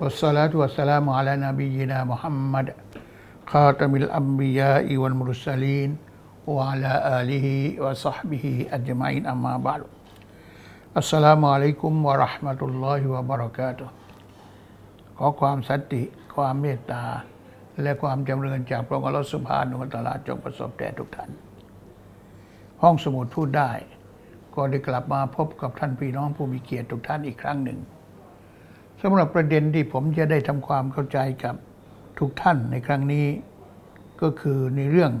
والصلاة والسلام على نبينا محمد خاتم الأنبياء والمرسلين وعلى آله وصحبه أجمعين أما بعد السلام عليكم ورحمة الله وبركاته ขอความสันติ ความเมตตา และความจำเริญจากพระองค์อัลลอฮฺสุบฮานุวะตะอาลาจงประสบแด่ทุกท่าน ห้องสมุดพูดได้ ก็ได้กลับมาพบกับท่านพี่น้องผู้มีเกียรติทุกท่านอีกครั้งหนึ่ง สำหรับประเด็นที่ผมจะได้ทำความเข้าใจกับทุกท่านในครั้งนี้ ก็คือในเรื่อง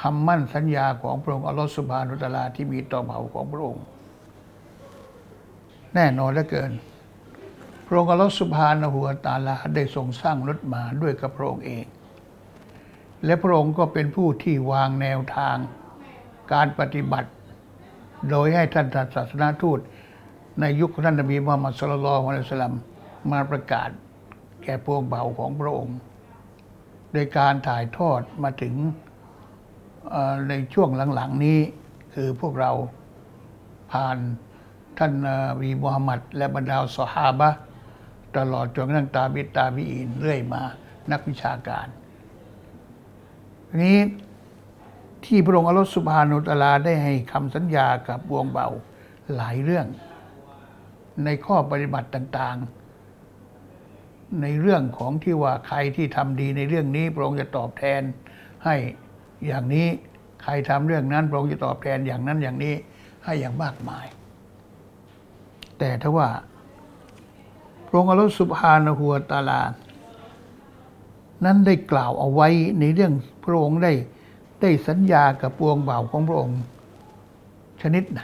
คำมั่นสัญญาของพระองค์อัลลอฮฺสุบานุตลาที่มีต่อเผ่าของพระองค์ แน่นอนเหลือเกิน พระองค์อัลลอฮฺสุบานะฮูวตาลาได้ทรงสร้างรถมาด้วยกับพระองค์เอง และพระองค์ก็เป็นผู้ที่วางแนวทางการปฏิบัติ โดยให้ท่านศาสนาทูต ในยุคท่านนบีมุฮัมมัดสุลลัลลอฮุอะลัยฮิวะสัลลัมมาประกาศแก่พวกเบาของพระองค์ โดยการถ่ายทอดมาถึงในช่วงหลังๆนี้คือพวกเราผ่านท่านนบีมุฮัมมัด และบรรดาสหาบะตลอดจนกระทั่งตาบิตาบีอินเรื่อยมานักวิชาการนี้ที่พระองค์อัลลอฮฺสุบฮานุตลาได้ให้คำสัญญากับวงเบาหลายเรื่อง ในข้อปฏิบัติต่างๆ ในเรื่องของที่ว่าใครที่ทำดีในเรื่องนี้พระองค์จะตอบแทนให้อย่างนี้ใครทำเรื่องนั้นพระองค์จะตอบแทนอย่างนั้นอย่างนี้ให้อย่างมากมาย แต่ถ้าว่าพระองค์อัลลอฮฺสุบฮานะฮูวตาลา นั้นได้กล่าวเอาไว้ในเรื่องพระองค์ได้ได้สัญญากับปวงบ่าวของพระองค์ชนิดไหน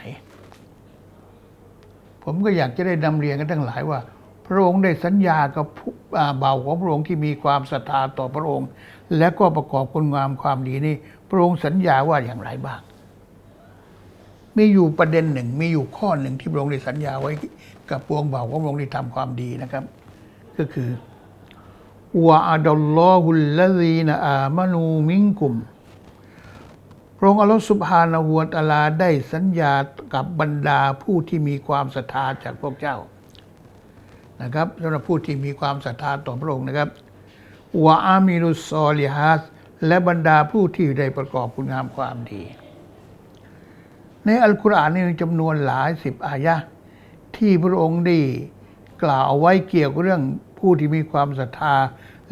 ผมก็อยากจะได้นำเรียนกันทั้งหลายว่า พระองค์ได้สัญญากับผู้อ่าบ่าวของพระองค์ที่มีความศรัทธาต่อพระองค์ และก็ประกอบคุณงามความดีนี้พระองค์สัญญาว่าอย่างไรบ้าง มีอยู่ประเด็นหนึ่ง มีอยู่ข้อหนึ่งที่พระองค์ได้สัญญาไว้กับปวงบ่าวของพระองค์ที่ทำความดีนะครับ ก็คือวะอัดัลลอฮุลลซีนอามานูมิงกุม พระองค์อัลลอฮฺสุบฮานาหูวตาลาได้สัญญากับบรรดาผู้ที่มีความศรัทธาจากพวกเจ้านะครับสำหรับผู้ที่มีความศรัทธาต่อพระองค์นะครับวะอามิรุสซอลิฮัสและบรรดาผู้ที่ได้ประกอบคุณงามความดี ในอัลกุรอานนี่มีจำนวนหลายสิบอายะที่พระองค์ได้กล่าวเอาไว้เกี่ยวกับเรื่องผู้ที่มีความศรัทธา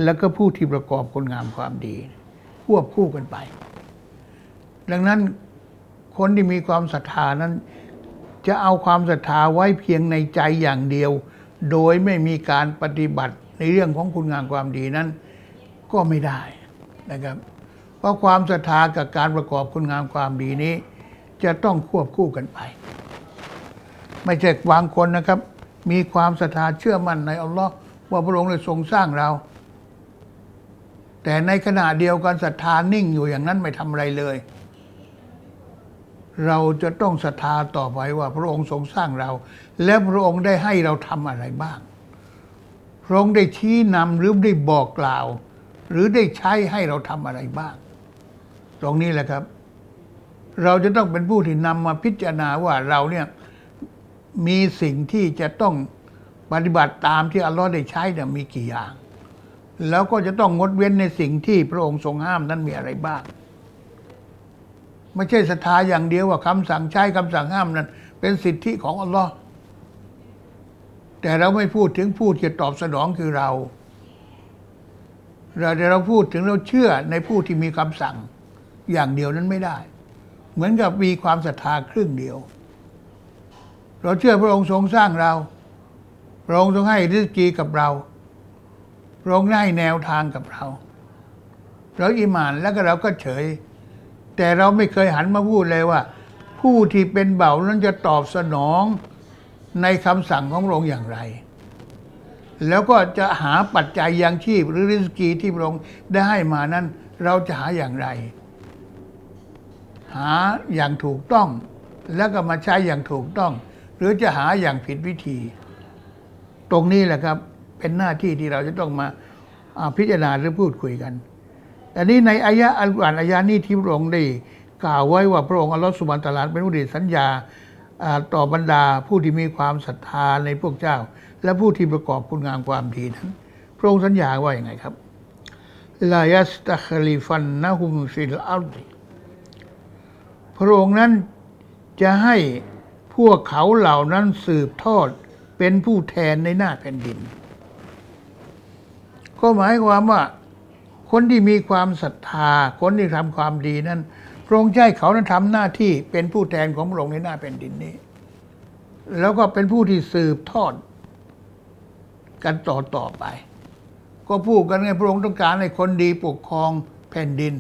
และก็ผู้ที่ประกอบคุณงามความดี ควบคู่กันไป ดังนั้นคนที่มีความศรัทธานั้น จะเอาความศรัทธาไว้เพียงในใจอย่างเดียว โดยไม่มีการปฏิบัติในเรื่องของคุณงามความดีนั้น ก็ไม่ได้นะครับ เพราะความศรัทธากับการประกอบคุณงามความดีนี้ จะต้องควบคู่กันไป ไม่ใช่บางคนนะครับ มีความศรัทธาเชื่อมั่นในอัลลอฮ์ว่าพระองค์ได้ทรงสร้างเรา แต่ในขณะเดียวกันศรัทธานิ่งอยู่อย่างนั้นไม่ทำอะไรเลย เราจะต้องศรัทธาต่อไปว่าพระองค์ทรงสร้างเรา และพระองค์ได้ให้เราทำอะไรบ้าง พระองค์ได้ชี้นำหรือได้บอกกล่าว หรือได้ใช้ให้เราทำอะไรบ้าง ตรงนี้แหละครับ เราจะต้องเป็นผู้ที่นำมาพิจารณาว่าเราเนี่ยมีสิ่งที่จะต้องปฏิบัติตามที่อัลลอฮ์ได้ใช้เนี่ยมีกี่อย่าง แล้วก็จะต้องงดเว้นในสิ่งที่พระองค์ทรงห้ามนั้นมีอะไรบ้าง ไม่ใช่ศรัทธาอย่างเดียวว่าคำสั่งใช้คำสั่งห้ามนั้น เป็นสิทธิของอัลลอฮ์แต่เราไม่พูดถึงผู้ที่ตอบสนองคือเรา เราแต่เราพูดถึงเราเชื่อในผู้ที่มีคำสั่งอย่างเดียวนั้นไม่ได้ เหมือนกับมีความศรัทธาครึ่งเดียว เราเชื่อพระองค์ทรงสร้างเรา พระองค์ทรงให้ริสกีกับเรา พระองค์ให้แนวทางกับเรา เราอิมานแล้วก็เราก็เฉย แต่เราไม่เคยหันมาพูดเลยว่า ผู้ที่เป็นเบานั้นจะตอบสนองในคำสั่งของพระองค์อย่างไร แล้วก็จะหาปัจจัยยังชีพหรือริสกีที่พระองค์ได้ให้มานั้น เราจะหาอย่างไร หาอย่างถูกต้อง แล้วก็มาใช้อย่างถูกต้อง หรือจะหาอย่างผิดวิธี ตรงนี้แหละครับเป็นหน้าที่ที่เราจะต้องมาอ่าพิจารณาหรือพูดคุยกัน แต่นี้ในอายะอัลกุรอานอายะนี้ที่พระองค์ได้กล่าวไว้ว่าพระองค์อัลลอฮฺสุบานตะลาเป็นผู้ได้สัญญาต่อบรรดาผู้ที่มีความศรัทธาในพวกเจ้า และผู้ที่ประกอบคุณงามความดีนั้น พระองค์สัญญาว่าอย่างไงครับลายัสตัคลิฟันนะฮุมฟิลอัลดิพระองค์นั้นจะให้พวกเขาเหล่านั้นสืบทอดเป็นผู้แทนในหน้าแผ่นดิน ก็หมายความว่า คนที่มีความศรัทธา คนที่ทำความดีนั้นพระองค์จะให้เขานั้นทำหน้าที่เป็นผู้แทนของพระองค์ในหน้าแผ่นดินนี้ แล้วก็เป็นผู้ที่สืบทอด กันต่อต่อไป ก็พูดกันไงพระองค์ต้องการให้คนดีปกครองแผ่นดิน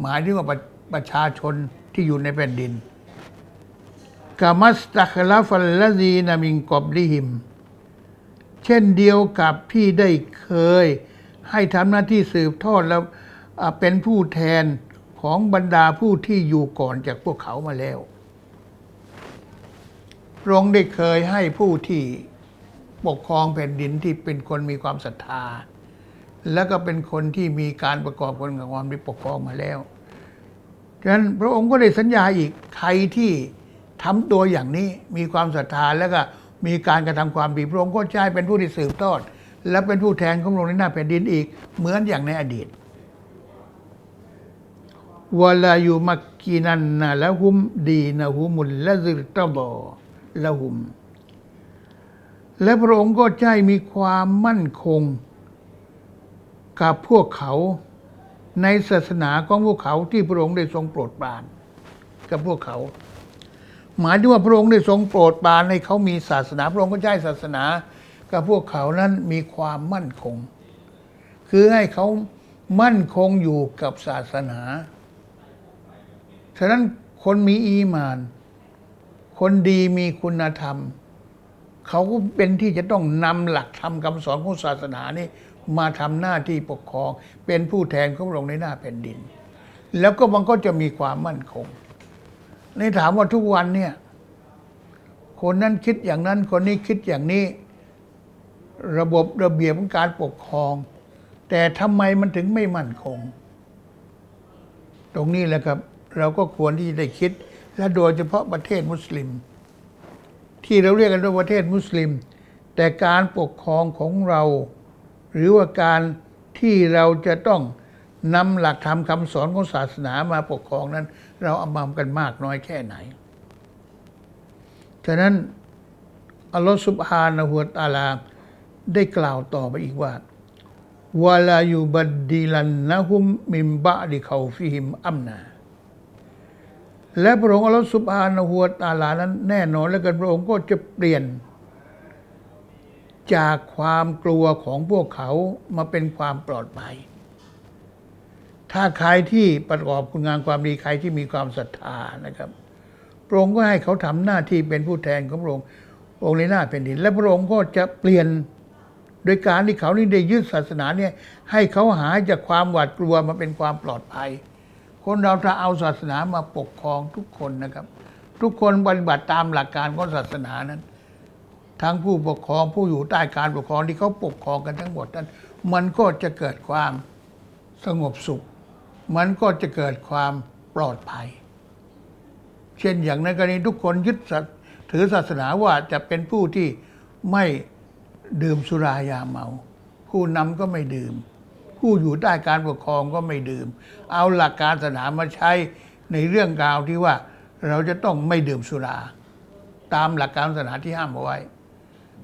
หมายถึงว่าประประชาชนที่อยู่ในแผ่นดินกามัสตัคลาฟัลลซีนามิงกอบลิหิม เช่นเดียวกับที่ได้เคย ให้ทำหน้าที่สืบทอดแล้วเป็นผู้แทนของบรรดาผู้ที่อยู่ก่อนจากพวกเขามาแล้วพระองค์ได้เคยให้ผู้ที่ปกครองแผ่นดินที่เป็นคนมีความศรัทธา แล้วก็เป็นคนที่มีการประกอบคนกับความดีปกครองมาแล้วฉะนั้นพระองค์ก็ได้สัญญาอีกใครที่ทำตัวอย่างนี้มีความศรัทธาแล้วก็มีการกระทำความดีพระองค์ก็จะใช้เป็นผู้ที่สืบทอด และเป็นผู้แทนของพระองค์ในหน้าแผ่นดินอีก เหมือนอย่างในอดีตวลาอยุมักกินันนะละหุมดีนะหุมุลละซิรตบอละหุม และพระองค์ก็ใช้มีความมั่นคง กับพวกเขาในศาสนาของพวกเขาที่พระองค์ได้ทรงโปรดปราน กับพวกเขา หมายถึงว่าพระองค์ได้ทรงโปรดปรานให้เขามีศาสนา พระองค์ก็ใช้ศาสนา กับพวกเขานั้นมีความมั่นคง คือให้เขามั่นคงอยู่กับศาสนา ฉะนั้นคนมีอีมาน คนดีมีคุณธรรม เขาก็เป็นที่จะต้องนำหลักธรรมคำสอนของศาสนานี่มาทำหน้าที่ปกครอง เป็นผู้แทนของพระองค์ในหน้าแผ่นดิน แล้วก็มันก็จะมีความมั่นคง ในถามว่าทุกวันเนี่ย คนนั้นคิดอย่างนั้น คนนี้คิดอย่างนี้ ระบบระเบียบของการปกครอง แต่ทำไมมันถึงไม่มั่นคง ตรงนี้แหละครับ เราก็ควรที่จะได้คิด และโดยเฉพาะประเทศมุสลิม ที่เราเรียกกันว่าประเทศมุสลิม แต่การปกครองของเรา หรือว่าการที่เราจะต้องนำหลักธรรมคำสอนของศาสนามาปกครองนั้น เราเอามามกันมากน้อยแค่ไหน ฉะนั้นอัลลอฮฺสุบฮานะฮุวตอาลา ได้กล่าวต่อไปอีกว่าวะลายุบัดดิลันนะฮุมมิมบะดิเขาฟิฮิมอัมนา และพระองค์อัลลอฮฺสุบฮานะฮุวตาลานั้นแน่นอนแล้วกันพระองค์ก็จะเปลี่ยน จากความกลัวของพวกเขามาเป็นความปลอดภัย ถ้าใครที่ประกอบคุณงามความดีใครที่มีความศรัทธานะครับ พระองค์ก็ให้เขาทำหน้าที่เป็นผู้แทนของพระองค์องค์ในหน้าแผ่นดิน และพระองค์ก็จะเปลี่ยน โดยการที่เขานี่ได้ยึดศาสนาเนี่ยให้เขาหายจากความหวาดกลัวมาเป็นความปลอดภัย คนเราถ้าเอาศาสนามาปกครองทุกคนนะครับ ทุกคนปฏิบัติตามหลักการของศาสนานั้น ทั้งผู้ปกครองผู้อยู่ใต้การปกครองที่เขาปกครองกันทั้งหมดนั้น มันก็จะเกิดความสงบสุข มันก็จะเกิดความปลอดภัย เช่นอย่างในกรณีทุกคนยึดถือศาสนาว่าจะเป็นผู้ที่ไม่ ดื่มสุรายาเมา ผู้นำก็ไม่ดื่ม ผู้อยู่ใต้การปกครองก็ไม่ดื่ม เอาหลักการศาสนามาใช้ในเรื่องราวที่ว่าเราจะต้องไม่ดื่มสุรา ตามหลักการศาสนาที่ห้ามเอาไว้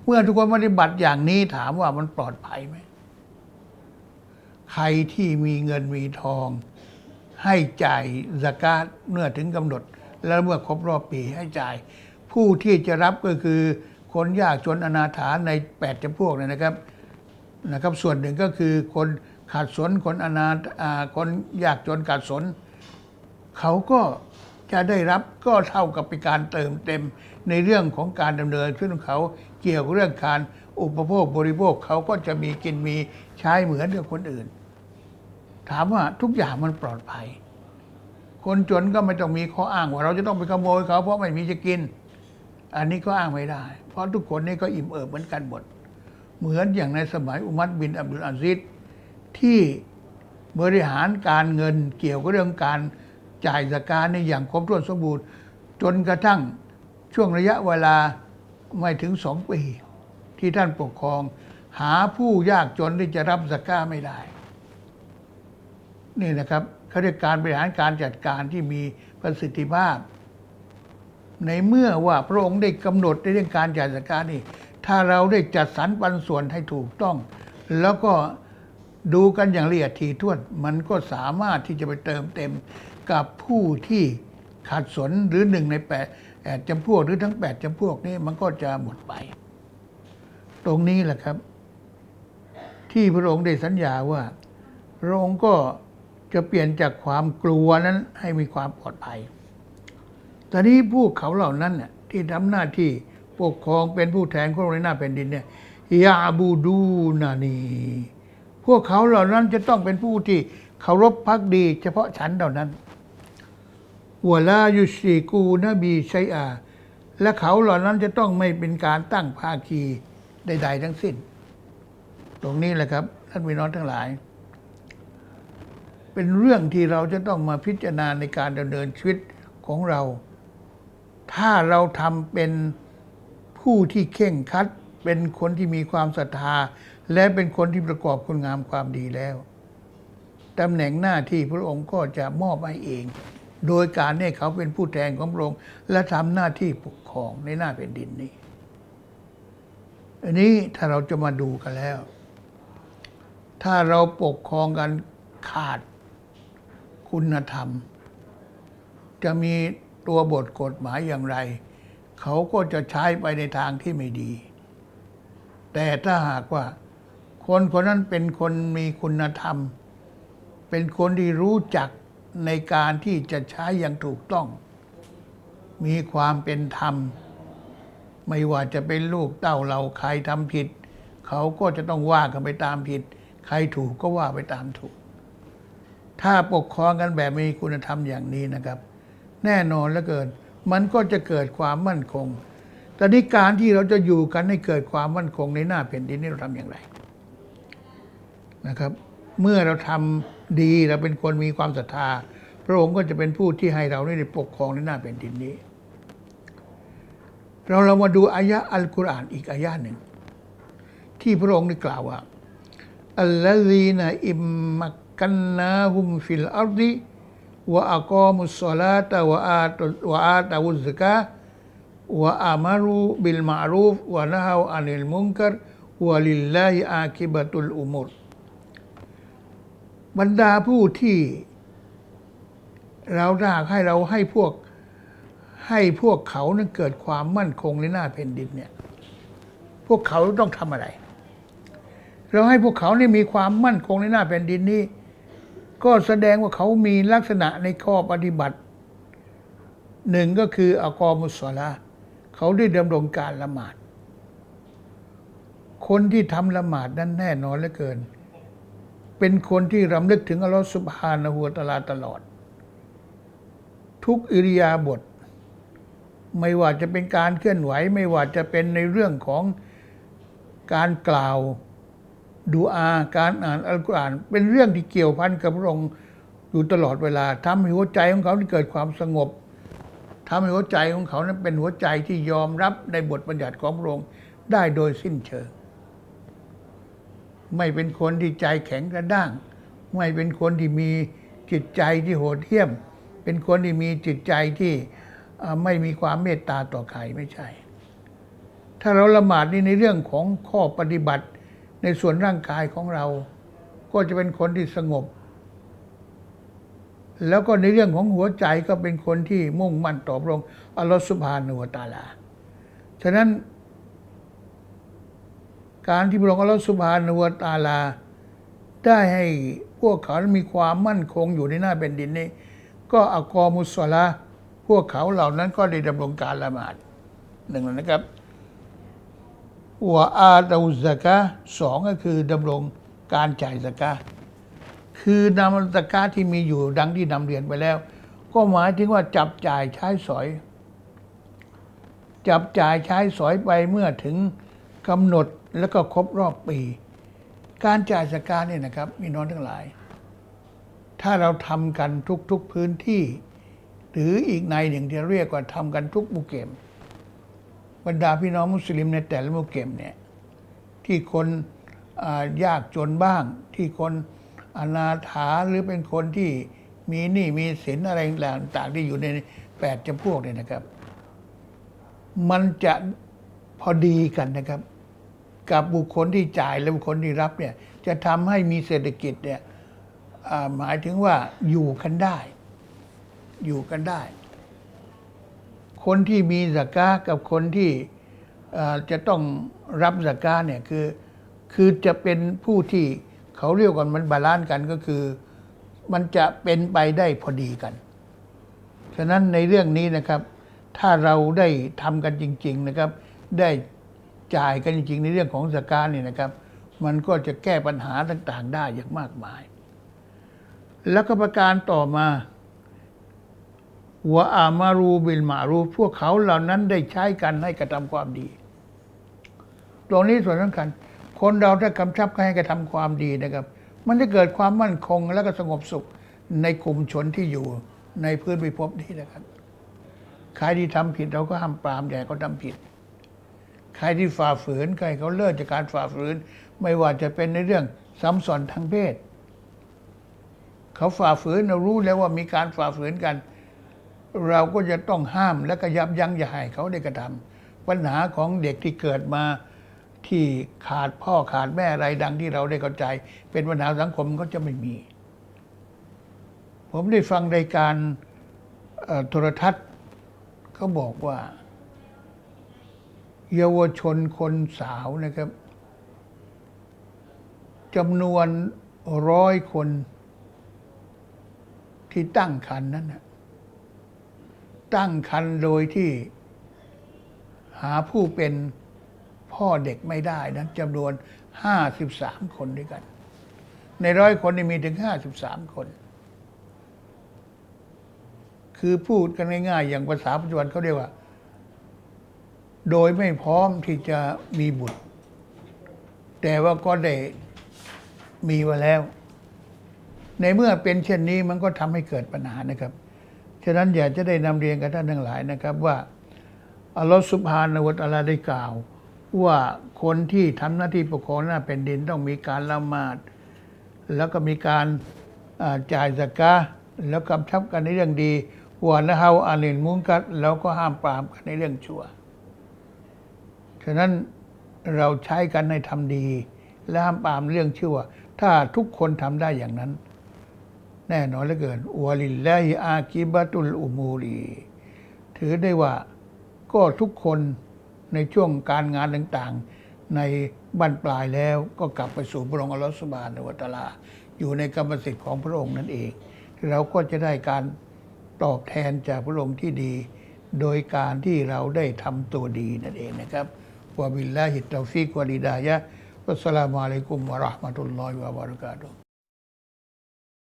เมื่อทุกคนปฏิบัติอย่างนี้ถามว่ามันปลอดภัยไหมใครที่มีเงินมีทอง ให้จ่ายสกาตเมื่อถึงกำหนด แล้วเมื่อครบรอบปีให้จ่าย ผู้ที่จะรับก็คือ คนยากจนอนาถาในแปดจำพวกเนี่ยนะครับนะครับ ส่วนหนึ่งก็คือคนขาดสนคนอนาคนยากจนขาดสน เขาก็จะได้รับก็เท่ากับเป็นการเติมเต็มในเรื่องของการดำเนินชีวิตของเขาเกี่ยวกับเรื่องการอุปโภคบริโภคเขาก็จะมีกินมีใช้เหมือนกับคนอื่น ถามว่าทุกอย่างมันปลอดภัย คนจนก็ไม่ต้องมีข้ออ้างว่าเราจะต้องไปขโมยเขาเพราะไม่มีจะกิน อันนี้ก็อ้างไม่ได้ เพราะทุกคนนี่ก็อิ่มเอิบเหมือนกันหมด เหมือนอย่างในสมัยอุมัรบินอับดุลอาซิดที่บริหารการเงินเกี่ยวกับเรื่องการจ่ายสการในอย่างครบถ้วนสมบูรณ์ จนกระทั่งช่วงระยะเวลาไม่ถึงสองปี ที่ท่านปกครอง หาผู้ยากจนที่จะรับสกาไม่ได้ นี่นะครับเขาเรียกการบริหารการจัดการที่มีประสิทธิภาพ ในเมื่อว่าพระองค์ได้กำหนดในเรื่องการจ่ายสกานี่ ถ้าเราได้จัดสรรปันส่วนให้ถูกต้อง แล้วก็ดูกันอย่างละเอียดถี่ถ้วน มันก็สามารถที่จะไปเติมเต็มกับผู้ที่ขาดสนหรือหนึ่งในแปดแปดจำพวกหรือทั้งแปดจำพวกนี้มันก็จะหมดไป ตรงนี้แหละครับ ที่พระองค์ได้สัญญาว่า พระองค์ก็จะเปลี่ยนจากความกลัวนั้นให้มีความปลอดภัย ตอนนี้พวกเขาเหล่านั้นน่ะที่ทำหน้าที่ปกครองเป็นผู้แทนของในหน้าแผ่นดินเนี่ยยาบูดูนานี พวกเขาเหล่านั้นจะต้องเป็นผู้ที่เคารพพักดี เฉพาะฉันเท่านั้นวลายุชีกูนบีชัยอา และเขาเหล่านั้นจะต้องไม่เป็นการตั้งภาคีใด ๆ ทั้งสิ้น ตรงนี้แหละครับท่านพี่น้องทั้งหลาย เป็นเรื่องที่เราจะต้องมาพิจารณาในการดำเนินชีวิตของเรา ถ้าเราทำเป็นผู้ที่เข่งคัด เป็นคนที่มีความศรัทธา และเป็นคนที่ประกอบคุณงามความดีแล้วตำแหน่งหน้าที่พระองค์ก็จะมอบให้เอง โดยการให้เขาเป็นผู้แทนของพระองค์ และทำหน้าที่ปกครองในหน้าแผ่นดินนี้ อันนี้ถ้าเราจะมาดูกันแล้ว ถ้าเราปกครองกันขาดคุณธรรม จะมี ตัวบทกฎหมายอย่างไร เขาก็จะใช้ไปในทางที่ไม่ดี แต่ถ้าหากว่า คนคนนั้นเป็นคนมีคุณธรรม เป็นคนที่รู้จักในการที่จะใช้อย่างถูกต้อง มีความเป็นธรรม ไม่ว่าจะเป็นลูกเต้าเราใครทำผิด เขาก็จะต้องว่ากันไปตามผิด ใครถูกก็ว่าไปตามถูก ถ้าปกครองกันแบบมีคุณธรรมอย่างนี้นะครับ แน่นอนเหลือเกิน มันก็จะเกิดความมั่นคง แต่นี้การที่เราจะอยู่กันให้เกิดความมั่นคงในหน้าแผ่นดินนี้เราทำอย่างไรนะครับ เมื่อเราทำดีเราเป็นคนมีความศรัทธา พระองค์ก็จะเป็นผู้ที่ให้เราได้ปกครองในหน้าแผ่นดินนี้ เราเรามาดูอายะอัลกุรอานอีกอายะหนึ่ง ที่พระองค์ได้กล่าวว่าอัลลอฮีนอิมมักกันนาฮุมฟิลอัรดิ วะอักอมุสซอลาตะวะอาตวะอาตะวุซกะวะอามารุบิลมารูฟวะนะฮาวอานิลมุนกัรวะลิลลาฮิอาคิบะตุลอุมุรบรรดาผู้ที่ เราถ้ากให้เราให้พวกให้พวกเขานั้นเกิดความมั่นคงในหน้าแผ่นดินเนี่ย พวกเขาต้องทำอะไร เราให้พวกเขานี่มีความมั่นคงในหน้าแผ่นดินนี้ ก็แสดงว่าเขามีลักษณะในข้อปฏิบัติหนึ่งก็คืออัลกอมุสลาเขาได้ดำรงการละหมาด คนที่ทำละหมาดนั้นแน่นอนเหลือเกิน เป็นคนที่รำลึกถึงอัลลอฮฺสุบฮานะฮูวตะลาตลอด ทุกอิริยาบถไม่ว่าจะเป็นการเคลื่อนไหว ไม่ว่าจะเป็นในเรื่องของการกล่าว ดูอาการอ่านอัลกุรอาน เป็นเรื่องที่เกี่ยวพันกับพระองค์อยู่ตลอดเวลาทำให้หัวใจของเขาที่เกิดความสงบทำให้หัวใจของเขานั้นเป็นหัวใจที่ยอมรับในบทบัญญัติของพระองค์ได้โดยสิ้นเชิง ไม่เป็นคนที่ใจแข็งกระด้าง ไม่เป็นคนที่มีจิตใจที่โหดเหี้ยม เป็นคนที่มีจิตใจที่ไม่มีความเมตตาต่อใครไม่ใช่ ถ้าเราละหมาดนี่ในเรื่องของข้อปฏิบัติ ในส่วนร่างกายของเรา ก็จะเป็นคนที่สงบ แล้วก็ในเรื่องของหัวใจก็เป็นคนที่มุ่งมั่นต่อพระองค์อัลลอฮฺสุบฮานุวตาลา ฉะนั้น การที่พระองค์อัลลอฮฺสุบฮานุวตาลา ได้ให้พวกเขามีความมั่นคงอยู่ในหน้าแผ่นดินนี้ ก็อักอมุสลาพวกเขาเหล่านั้นก็ได้ดำรงการละหมาดหนึ่งนะครับ วอาตาอุสกะสองก็คือดำรงการจ่ายสกะคือนำสกะที่มีอยู่ดังที่นำเรียนไปแล้ว ก็หมายถึงว่าจับจ่ายใช้สอย จับจ่ายใช้สอยไปเมื่อถึงกำหนดแล้วก็ครบรอบปี การจ่ายสกาเนี่ยนะครับมีน้องทั้งหลาย ถ้าเราทำกันทุกๆพื้นที่ หรืออีกในหนึ่งที่เรียกว่าทำกันทุกมุเกม บรรดาพี่น้องมุสลิมในแต่ละมุกเกมเนี่ยที่คนยากจนบ้าง ที่คนอนาถาหรือเป็นคนที่มีหนี้มีสินอะไรต่างๆที่อยู่ในแปดจำพวกเนี่ยนะครับ มันจะพอดีกันนะครับ กับบุคคลที่จ่ายและบุคคลที่รับเนี่ยจะทำให้มีเศรษฐกิจเนี่ยหมายถึงว่าอยู่กันได้ อยู่กันได้ คนที่มีสกากับคนที่จะต้องรับสกาเนี่ยคือคือจะเป็นผู้ที่เขาเรียกกันมันบาลานซ์กันก็คือ มันจะเป็นไปได้พอดีกัน ฉะนั้นในเรื่องนี้นะครับ ถ้าเราได้ทำกันจริง ๆนะครับ ได้จ่ายกันจริง ๆ ในเรื่องของสกาเนี่ยนะครับ มันก็จะแก้ปัญหาต่างๆ ได้อย่างมากมาย แล้วก็ประการต่อมา วะอามารูบิลมารูพวกเขาเหล่านั้นได้ใช้กันให้กระทำความดี ตรงนี้ส่วนสำคัญ คนเราถ้ากำชับให้กระทำความดีนะครับ มันจะเกิดความมั่นคงและก็สงบสุขในกลุ่มชนที่อยู่ในพื้นพิภพนี้นะครับ ใครที่ทำผิดเราก็ห้ามปรามอย่เขาทำผิด ใครที่ฝ่าฝืนใครเขาเลิกจากการฝ่าฝืน ไม่ว่าจะเป็นในเรื่องซ้ำซ้อนทางเพศ เขาฝ่าฝืนเรารู้แล้วว่ามีการฝ่าฝืนกัน เราก็จะต้องห้ามและก็ยับยั้งอย่าให้เขาได้กระทำปัญหาของเด็กที่เกิดมาที่ขาดพ่อขาดแม่อะไรดังที่เราได้เข้าใจ เป็นปัญหาสังคมก็จะไม่มี ผมได้ฟังรายการโทรทัศน์เขาบอกว่า เยาวชนคนสาวนะครับจำนวนร้อยคนที่ตั้งคันนั้นนะ ตั้งคันโดยที่หาผู้เป็นพ่อเด็กไม่ได้นั้นจำนวนห้าสิบสามคนด้วยกัน ในร้อยคนนี่มีถึงห้าสิบสามคน คือพูดกันง่ายๆ อย่างภาษาปัจจุบันเขาเรียกว่า โดยไม่พร้อมที่จะมีบุตร แต่ว่าก็ได้มีมาแล้ว ในเมื่อเป็นเช่นนี้มันก็ทำให้เกิดปัญหานะครับ ฉะนั้นอยากจะได้นำเรียนกับท่านทั้งหลายนะครับว่าอัลลอฮฺสุบฮานาวตอาลาได้กล่าว ว่าคนที่ทำหน้าที่ปกครองหน้าแผ่นดินต้องมีการละหมาด แล้วก็มีการจ่ายสกาแล้วกำชับกันในเรื่องดีวานะฮาวอาลินมุนกัดแล้วก็ห้ามปรามกันในเรื่องชั่ว ฉะนั้นเราใช้กันในทำดี และห้ามปรามเรื่องชั่ว ถ้าทุกคนทำได้อย่างนั้น แน่นอนเหลือเกินวาลิลลาฮิอากิบะตุลอุมูรี ถือได้ว่าก็ทุกคนในช่วงการงานต่างๆ ในบั้นปลายแล้วก็กลับไปสู่พระองค์อัลลอฮฺสุบานวะตะลา อยู่ในกรรมสิทธิ์ของพระองค์นั่นเอง เราก็จะได้การตอบแทนจากพระองค์ที่ดี โดยการที่เราได้ทำตัวดีนั่นเองนะครับวะบิลลาฮิตตอฟิกวะลิดายะวัสสลามุอะลัยกุมวะราะห์มะตุลลอฮิวะบะเราะกาตุฮ์